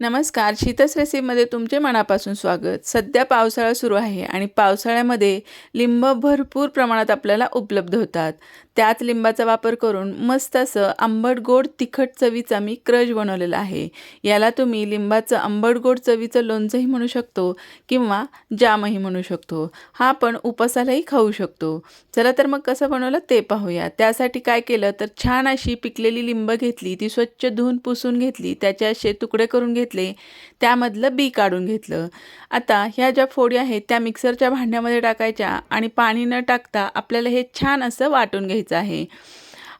नमस्कार शीतस रेसिपीमध्ये तुमचे मनापासून स्वागत. सध्या पावसाळा सुरू आहे आणि पावसाळ्यामध्ये लिंब भरपूर प्रमाणात आपल्याला उपलब्ध होतात. त्याच लिंबाचा वापर करून मस्त असं आंबट गोड तिखट चवीचा मी क्रश बनवलेला आहे. याला तुम्ही लिंबाचं आंबट गोड चवीचं लोणचंही म्हणू शकतो किंवा जामही म्हणू शकतो. हा आपण उपासालाही खाऊ शकतो. चला तर मग कसं बनवलं ते पाहूया. त्यासाठी काय केलं तर छान अशी पिकलेली लिंब घेतली ती स्वच्छ धुवून पुसून घेतली त्याचे असे तुकडे करून घेतले त्यामधलं बी काढून घेतलं. आता ह्या ज्या फोडी आहेत त्या मिक्सरच्या भांड्यामध्ये टाकायच्या आणि पाणी न टाकता आपल्याला हे छान असं वाटून घ्यायचं आहे.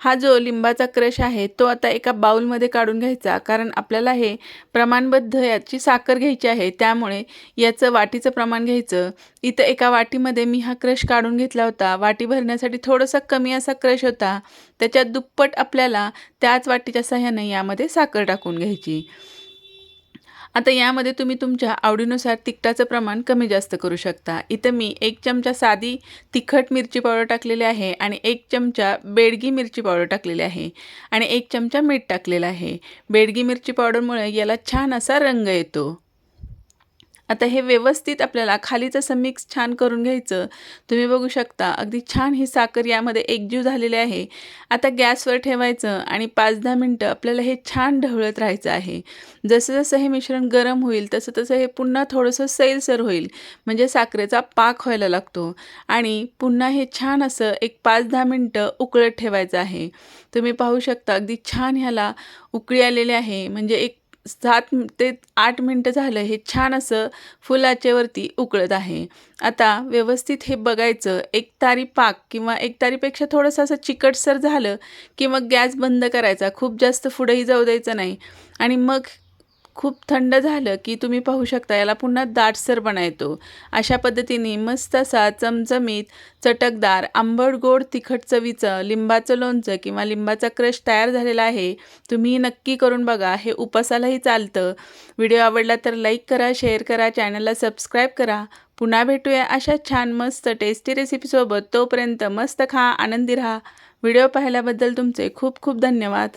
हा जो लिंबाचा क्रश आहे तो आता एका बाऊलमध्ये काढून घ्यायचा. कारण आपल्याला हे प्रमाणबद्ध याची साखर घ्यायची आहे. त्यामुळे याचं वाटीचं प्रमाण घ्यायचं. इथं एका वाटीमध्ये मी हा क्रश काढून घेतला होता. वाटी भरण्यासाठी थोडासा कमी असा क्रश होता. त्याच्यात दुप्पट आपल्याला त्याच वाटीच्या सहाय्याने यामध्ये साखर टाकून घ्यायची. आता यामध्ये तुम्ही तुमच्या आवडीनुसार तिखटाचं प्रमाण कमी जास्त करू शकता. इथं मी एक चमचा साधी तिखट मिरची पावडर टाकलेली आहे आणि एक चमचा बेडगी मिरची पावडर टाकलेली आहे आणि एक चमचा मीठ टाकलेलं आहे. बेडगी मिरची पावडरमुळे याला छान असा रंग येतो. आता हे व्यवस्थित आपल्याला खालीच असं मिक्स छान करून घ्यायचं. तुम्ही बघू शकता अगदी छान ही साखर यामध्ये एकजीव झालेली आहे. आता गॅसवर ठेवायचं आणि पाच दहा मिनटं आपल्याला हे छान ढवळत राहायचं आहे. जसं जसं हे मिश्रण गरम होईल तसं तसं हे पुन्हा थोडंसं सैलसर होईल म्हणजे साखरेचा पाक व्हायला लागतो. आणि पुन्हा हे छान असं एक पाच दहा मिनटं उकळत ठेवायचं आहे. तुम्ही पाहू शकता अगदी छान ह्याला उकळी आलेली आहे म्हणजे एक सात ते आठ मिनटं झालं हे छान असं फुलाच्यावरती उकळत आहे. आता व्यवस्थित हे बघायचं एक तारी पाक किंवा एक तारीपेक्षा थोडंसं असं चिकटसर झालं की मग गॅस बंद करायचा खूप जास्त पुढेही जाऊ द्यायचं नाही. आणि मग खूप थंड झालं की तुम्ही पाहू शकता याला पुन्हा दाटसरपणा येतो अशा पद्धतीने मस्त असा चमचमीत चटकदार आंबट गोड तिखट चवीचं लिंबाचं लोणचं किंवा लिंबाचा क्रश तयार झालेला आहे तुम्ही नक्की करून बघा हे उपासालाही चालतं. व्हिडिओ आवडला तर लाईक करा शेअर करा चॅनलला सबस्क्राईब करा. पुन्हा भेटूया अशा छान मस्त टेस्टी रेसिपीसोबत तोपर्यंत मस्त खा आनंदी राहा. व्हिडिओ पाहिल्याबद्दल तुमचे खूप खूप धन्यवाद.